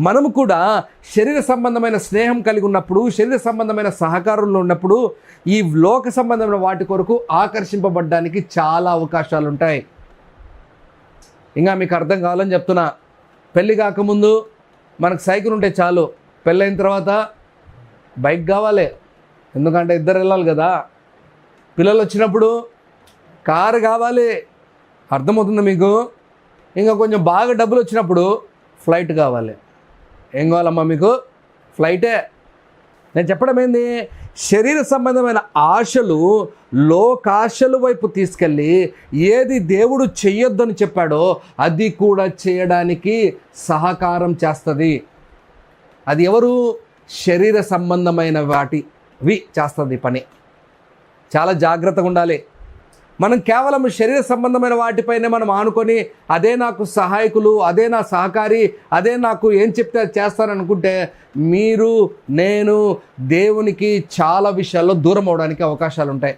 మనము కూడా శరీర సంబంధమైన స్నేహం కలిగి ఉన్నప్పుడు శరీర సంబంధమైన సహకారంలో ఉన్నప్పుడు ఈ లోక సంబంధమైన వాటి కొరకు ఆకర్షింపబడడానికి చాలా అవకాశాలు ఉంటాయి ఇంకా మీకు అర్థం కావాలని చెప్తున్నా. పెళ్ళి కాకముందు మనకు సైకిల్ ఉంటే చాలు. పెళ్ళైన తర్వాత బైక్ కావాలి. ఎందుకంటే ఇద్దరు వెళ్ళాలి కదా. పిల్లలు వచ్చినప్పుడు కారు కావాలి. అర్థమవుతుంది మీకు? ఇంకా కొంచెం బాగా డబ్బులు వచ్చినప్పుడు ఫ్లైట్ కావాలి. ఏం కావాలమ్మా మీకు? ఫ్లైటే. నేను చెప్పడం ఏంది? శరీర సంబంధమైన ఆశలు లోకాశలు వైపు తీసుకెళ్ళి ఏది దేవుడు చెయ్యొద్దని చెప్పాడో అది కూడా చేయడానికి సహకారం చేస్తుంది. అది ఎవరు? శరీర సంబంధమైన వాటివి చేస్తుంది పని. చాలా జాగ్రత్తగా ఉండాలి. మనం కేవలం శరీర సంబంధమైన వాటిపైనే మనం ఆనుకొని అదే నాకు సహాయకులు అదే నా సహకారి అదే నాకు ఏం చెప్తే చేస్తారనుకుంటే చేస్తాననుకుంటే మీరు నేను దేవునికి చాలా విషయాల్లో దూరం అవడానికి అవకాశాలు ఉంటాయి